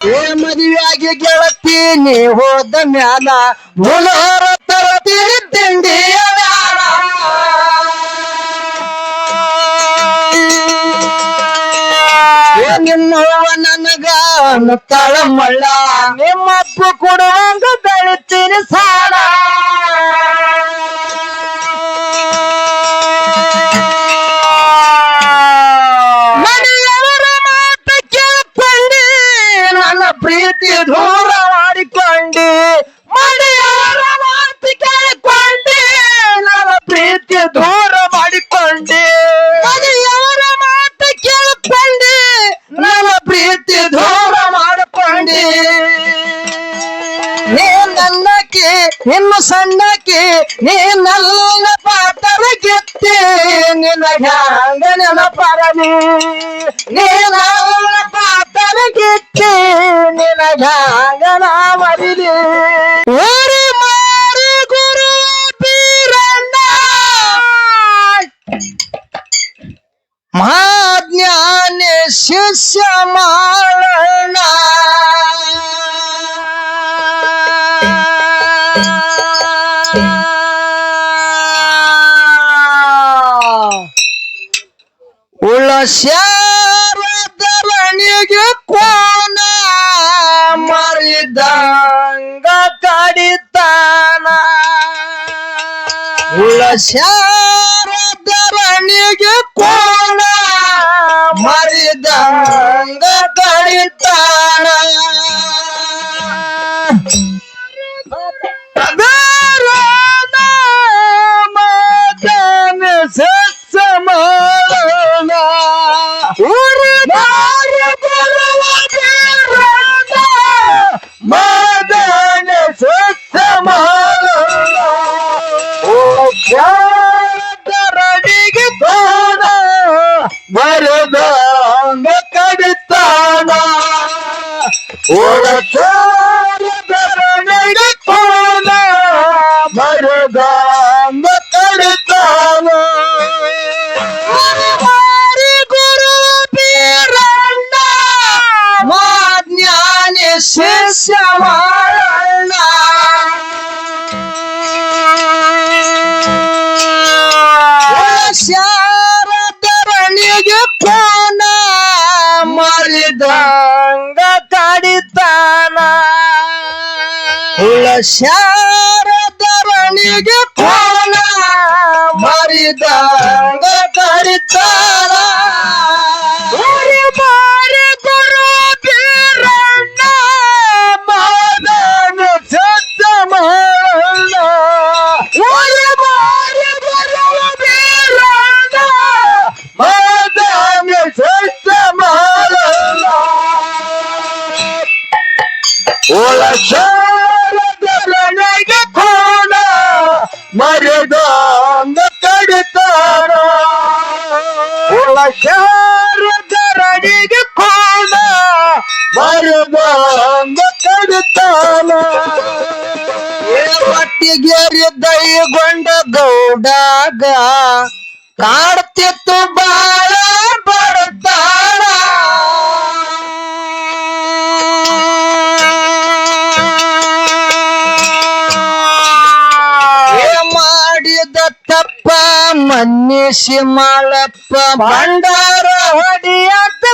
ಏ ಮದುವೆಯಾಗಿ ಗೆಳತಿ, ನೀ ಹೋದ ಮ್ಯಾಲ ಮುಳೋರ ತರತೀರಿ ತಿಂಡಿಯ ಏ ನಿನ್ನವ್ವ ನನಗ ತಳಮಳ್ಳ ಮಳ್ಳ. ನಿಮ್ಮಪ್ಪ ಕೊಡುವಂಗ ಬೆಳಿತೀನಿ ಸಾಲ. ನಿನ್ನ ಹ್ಯಾಂಗ ನೆನಪರಲಿ ನೀ ನನ್ನ ಪಾತರ ಗೆತ್ತಿ ನಿನ್ನ ಹ್ಯಾಂಗ ನಾ ಮರಿಲಿ ಊರಿ ಮಾರಿ ಗುರು ಬೀರಣ್ಣ ಮಹಾಜ್ಞಾನ ಶಿಷ್ಯ ಉಳಸ್ಯಾರದರಣಿಗೆ ಕೋನ ಮರಿದಂಗ ಕಡಿತಾನ. ಉಳಸ್ಯಾರದರಣಿಗೆ Woo! ಹುಳ ಶಾರದರಣಿಗೆ ಕೋನ ಮರಿದಂಗ ಕಡಿತಾನ ಉರಿ ಮಾರಿ ಶಾರದರನೆಗೆ ಕೋಣ ಮರದಂಗ ಕಡಿತಾರ. ಒಳ ಶಾರದರನಿಗೆ ಕೋಣ ಮರದಂಗ ಕಡಿತಾನ ಪಟ್ಟಿಗೇರಿ ದೈಗೊಂಡ ಗೌಡಾಗ ಕಾಡ್ತಿತ್ತು ಬಾಳ ಬಡತಾಳ ಮನ್ನಿಸಿ ಮಾಲಪ್ಪ ಭಂಡಾರ ಹೊಡಿಯತ್ತ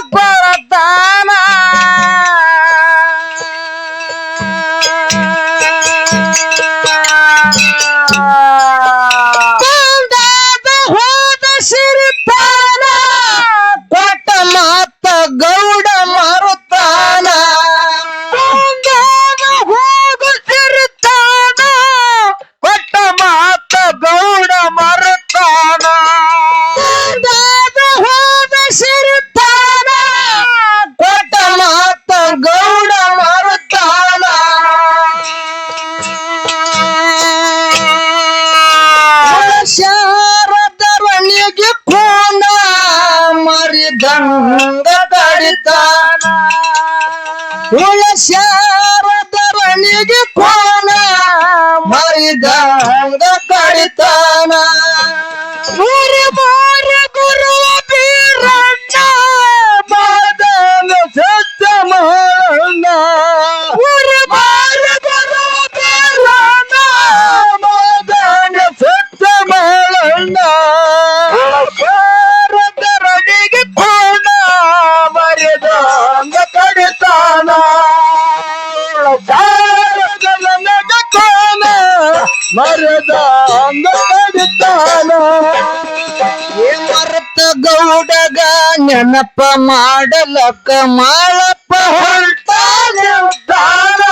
ನೆನಪ ಮಾಡಲಕ್ಕ ಮಾಳಪ್ಪ ಹೊರಟಾನೆ ಉದ್ದಾರ.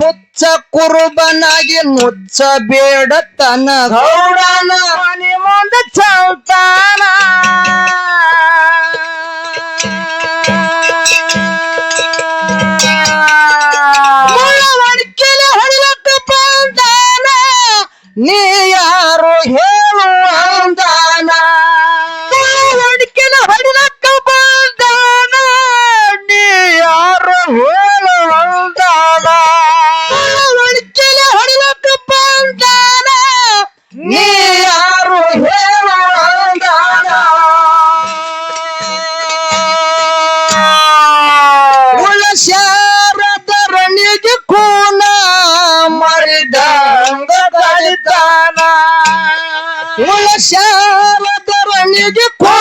ಹುಚ್ಚ ಕುರುಬನಾಗಿ ಮುಚ್ಚ ಬೇಡ ತನ ಗೌಡನ ಮನೆ ಮುಂದೆ ಚೌತಾನ ಉಳಸ್ಯಾರದರಣಿಗೆ ಕೂನ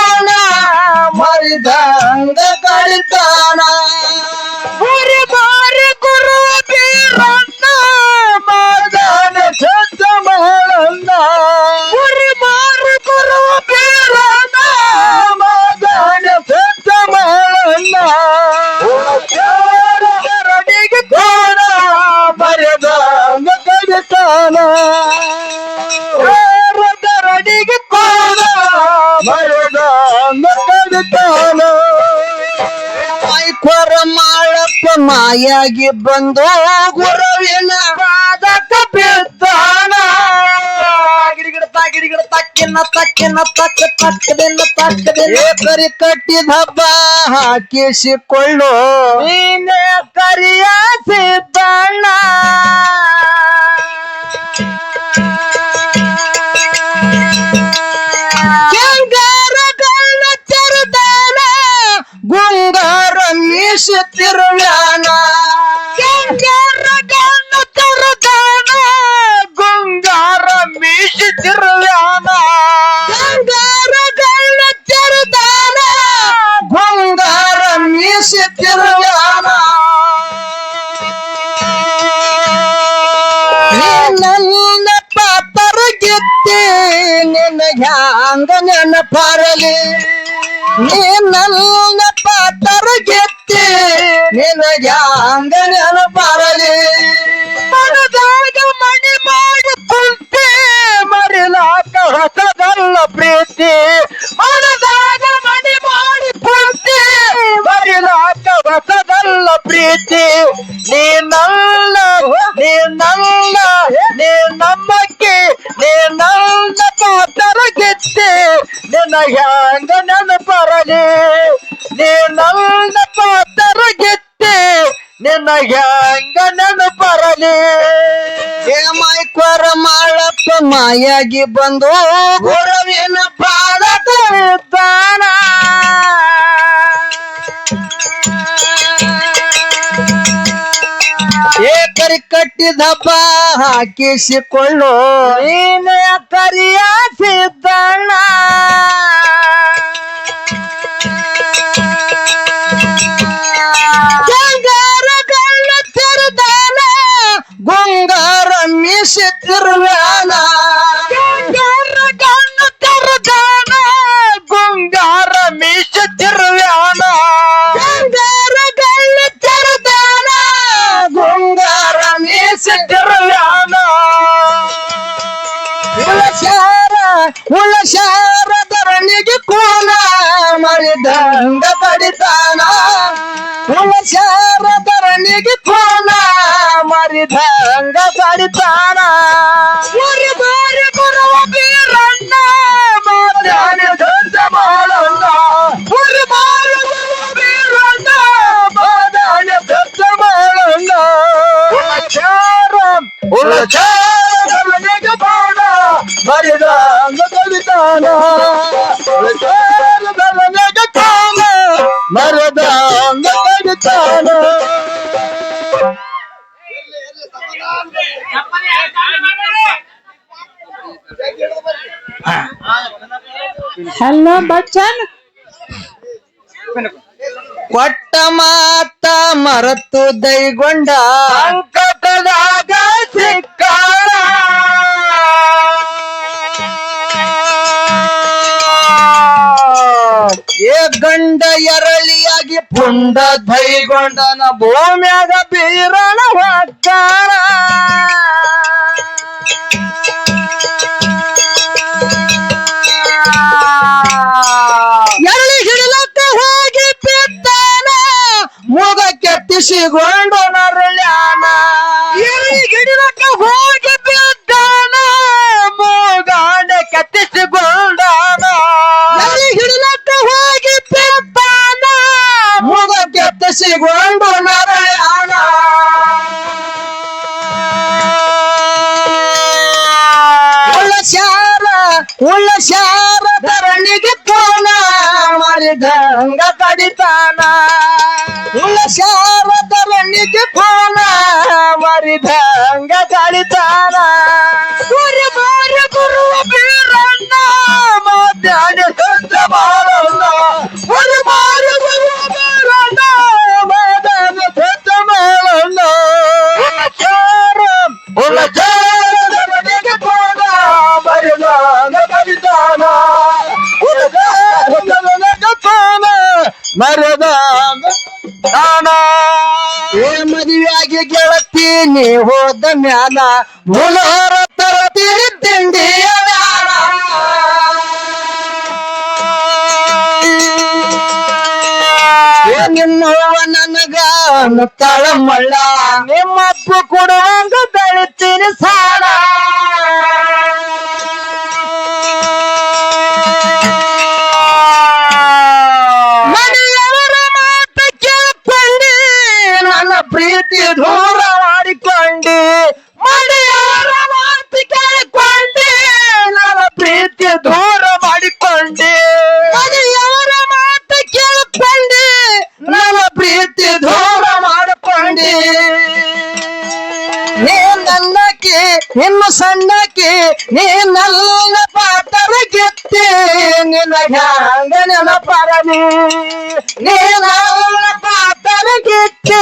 ಮಾಳಪ್ಪ ಮಾಯಾಗಿ ಬಂದು ಗುರುವಿನ ಪಾದಕ ಬಿದ್ದಾನ ಗಿಡಗಿಡ ತಕ್ಕ ಕರಿ ಕಟ್ಟಿದ ಹಬ್ಬ ಹಾಕಿಸಿಕೊಳ್ಳು. ನೀನೆ ಕರಿಯ ಗಂಗಾರಗಳನ್ನ ತೆರೆದಾನ ಗುಂಗಾರ ಮೀಸುತ್ತಿರುವ್ಯಾನ ಗಂಗಾರಗಳನ್ನ ತರುತಾನ ಗುಂಗಾರ ಮೀಸುತ್ತಿರುವ್ಯಾನ ನನ್ನ ಪಾತರ ಗೆತ್ತೆ ನಿನ್ನ ಹ್ಯಾಂಗ ನೆನಪರಲಿ. ನೀ ನಿನ್ನ ಹ್ಯಾಂಗ ನೆನಪರಲಿ ನೀ ನನ್ನ ಪಾತ್ರ ಗೆತ್ತೆ ನಿನ್ನ ಹ್ಯಾಂಗ ನೆನಪರಲಿ. ಏ ಮೈಕ್ವರ ಮಾಳಪ್ಪ ಮಾಯಾಗಿ ಬಂದು ಗುರುವಿನ ಏಕರಿ ಕಟ್ಟಿದಪ್ಪ ಹಾಕಿಸಿಕೊಳ್ಳು. ನೀನೆ ಕರಿಯ ಸಿದ್ದಣ್ಣ. ಹಲೋ ಬಚ್ಚನ್. ಕೊಟ್ಟ ಮಾತ ಮರತು ದೈಗೊಂಡ. ಸಂಕಟದಾಗ ಗಂಡ ಎರಳಿಯಾಗಿ ಪುಂಡ ಧೈಗೊಂಡನ ಭೂಮ್ಯಾಗ ಬೀರಣ ಹೊಕ್ಕಾರ ಎರಳಿ ಹಿಡಿಲತ್ತ ಹೋಗಿ ಬಿದ್ದಾನ ಮೂಗ ಕೆತ್ತಿಸಿಗೊಂಡು ನರಳ್ಯಾನ ಎರಳಿ ಹಿಡಿಲಕ್ಕ ಹೋಗಿ ಗೆಳತಿ ನೀ ಹೋದ ಮ್ಯಾಲ. ಮುಳೋರ ತರತಿ ತಿಂಡಿ ನಿನ್ನವ್ವ ನನಗ ತಳಮಳ್ಳ ಮಳ್ಳ. ನಿಮ್ಮಪ್ಪ ಕೊಡುವಂಗ ಬೆಳಿತೀನಿ ಸಾಲ ಹ್ಯಾಂಗ ನೆನಪರಲಿ ನೀ ನನ್ನ ಪಾತ್ರ ಗೆತ್ತಿ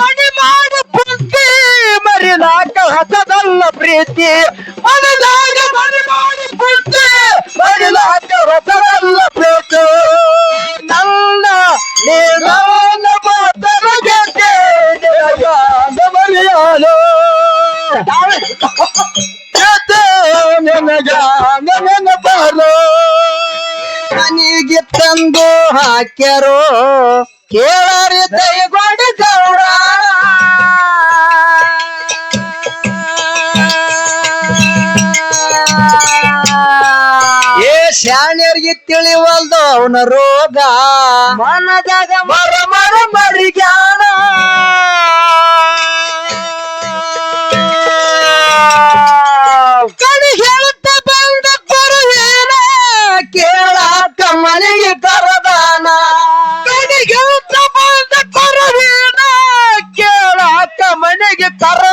ಮಡಿ ಮಾಡಿ ಪುಂತಿ ಮರಿನಾಕ ಹಸದಲ್ಲ ಪ್ರೀತಿ. ಶಾಣ್ಯರಿಗೆ ತಿಳಿವಲ್ದು ಅವನ ರೋಗ. ಮನದಾಗ ಮರ ಮರ ಮರಿಗಾನ ಕಣಿ ಹೇಳುತ್ತ ಬಂದ ಬರುವೇನ ಕೇಳಾಕ ಮನೆಗೆ ಕರದಾನ. ಕಣಿ ಹೇಳುತ್ತ ಬಂದ ಬರುವೇನ ಕೇಳಾಕ ಮನೆಗೆ ಕರದಾನ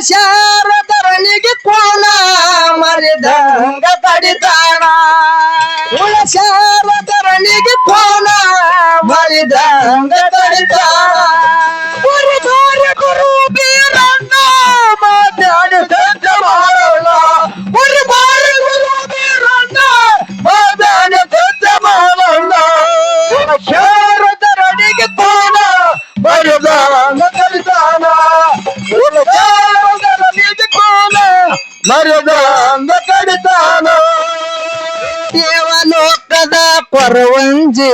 ಉಳಶಾರ ಧರಣಿಗೆ ಕೋನ ಮರಿದಂಗ ಕಡಿತಾಣ ಉಳಶಾರ ಧರಣಿಗೆ ಕೋನ ಮರಿದಂಗ ಮರಿದಂಗ ಕಡಿತಾನ? ದೇವಲೋಕದ ಪರವಂಜಿ.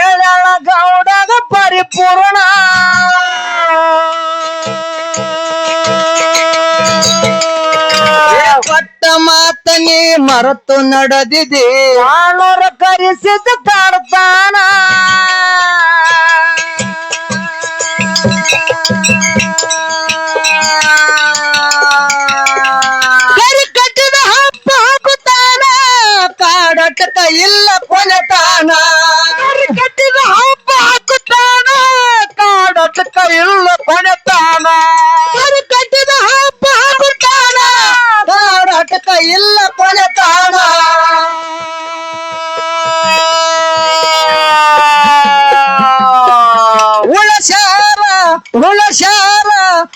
ಏಳಳ ಗೌಡದ ಪರಿಪೂರ್ಣ ಕೊಟ್ಟ ಮಾತ ನೀ ಮರೆತು ನಡೆದಿದೆ. ಆಳರ ಕರೆಸಿದ ಕಾಡ್ತಾನ.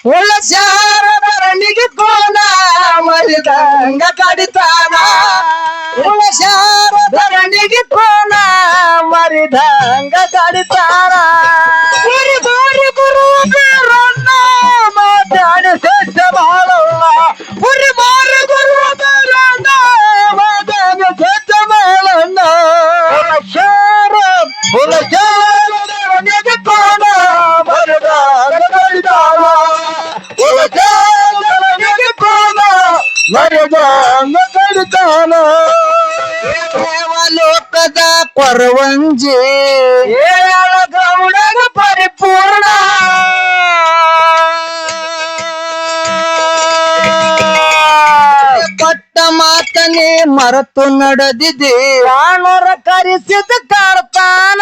ಹುಳಶಾರ ಧರಣಿಗೆ ಕೋನ ಮರಿದಂಗ ಕಡಿತಾನ. ಹುಳಶಾರ ಧರಣಿಗೆ ಕೋನ ಮರಿದಂಗ ಕಡಿತಾನ. ದೇವಲೋಕದ ಕೊರವಂಜಿ ಏಳ ಗೌಡಗ ಪರಿಪೂರ್ಣ. ಕೊಟ್ಟ ಮಾತನೆ ಮರೆತು ನಡೆದಿದೆ. ವಾನರ ಕರೆಸಿದ ಕಾರ್ತಾನ.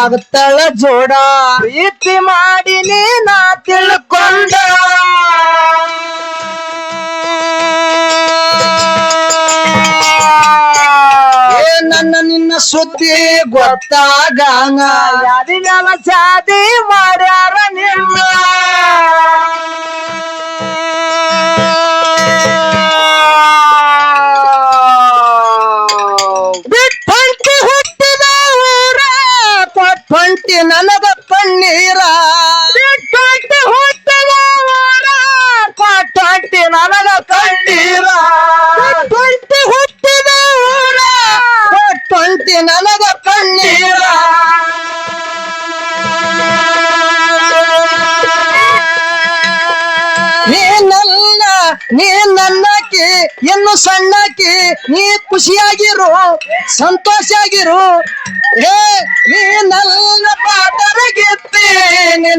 ಆಗ್ತಳ ಜೋಡ. ಪ್ರೀತಿ ಮಾಡಿ ನಾ ತಿಳ್ಕೊಂಡ. ನನ್ನ ನಿನ್ನ ಸುದ್ದಿ ಗೊತ್ತಾಗ ಮ್ಯಾಲ ಶಾದಿ ಮಾಡ್ಯಾರ ನಿನ್ನ?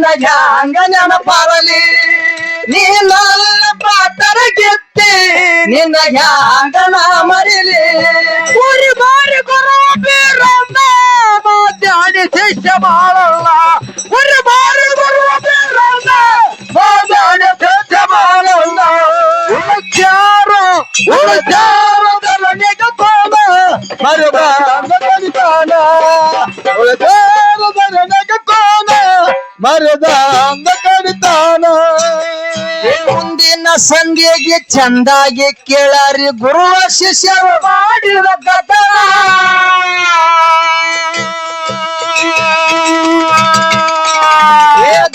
ನಿನ್ನ ಹ್ಯಾಂಗ ನೆನಪಾರಲಿ ನೀ ನನ್ನ ಪಾತರಗಿತ್ತಿ ನಿನ್ನ ಹ್ಯಾಂಗ ನಾ ಮರಿಲಿ. ಗುರಿ ಬಾರಿ ಗುರು ಬೀರಣ್ಣ ಮಾತಾಡಿ ಶಿಷ್ಯ ಬಾಳಲ್ಲ. ಬಾರಿ ಗುರು ಬೀರಣ್ಣ ಮಾತಾಡಿ ಶಿಷ್ಯ ಮಾಡಲ್ಲ ಉಳಚಾರ ಉಳಚಾರ ಧರಣಿಗೆ ಕೋಣ ಮರದಂಗ ಕಡಿತಾನ. ಮುಂದಿನ ಸಂಧಿಗೆ ಚಂದಾಗಿ ಕೇಳಾರಿ ಗುರು ಶಿಷ್ಯ ಮಾಡಿದ ಕಥ.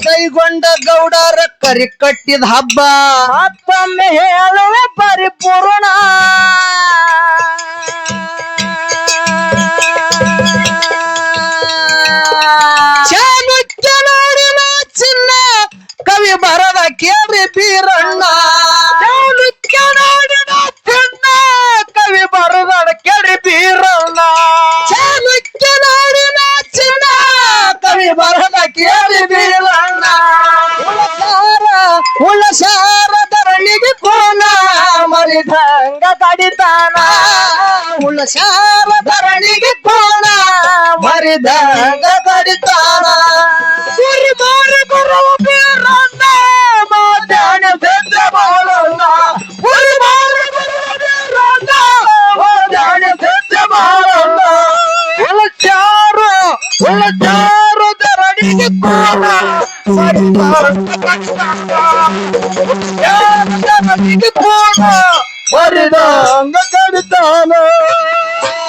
ಕೈಗೊಂಡ ಗೌಡರ ಕರಿ ಕಟ್ಟಿದ ಹಬ್ಬ. ಮತ್ತೊಮ್ಮೆ ಹೇಳುವ ಪರಿಪೂರ್ಣ. ಬರದ ಕೇಳಿ ಬೀರಣ್ಣ ಚಾಲುಕ್ಯ ನಾಡಿನ ಚಿನ್ನ ಕವಿ ಬರದ ಕೇಳಿ ಬೀರಣ್ಣ ಚಾಲುಕ್ಯ ನಾಡಿನ ಚಿನ್ನ ಕವಿ ಬರದ ಕೇಳಿ ಬೀರಣ್ಣ ಉಳಸಾರ ಉಳಸಾರ ಧರಣಿಗೆ ಕೋನ ಮರಿದಂಗ ಕಡಿತಾನ ಉಳಸಾರ ಧರಣಿಗೆ ಕೋನ ಮರಿದಂಗ ಕಡಿತಾನ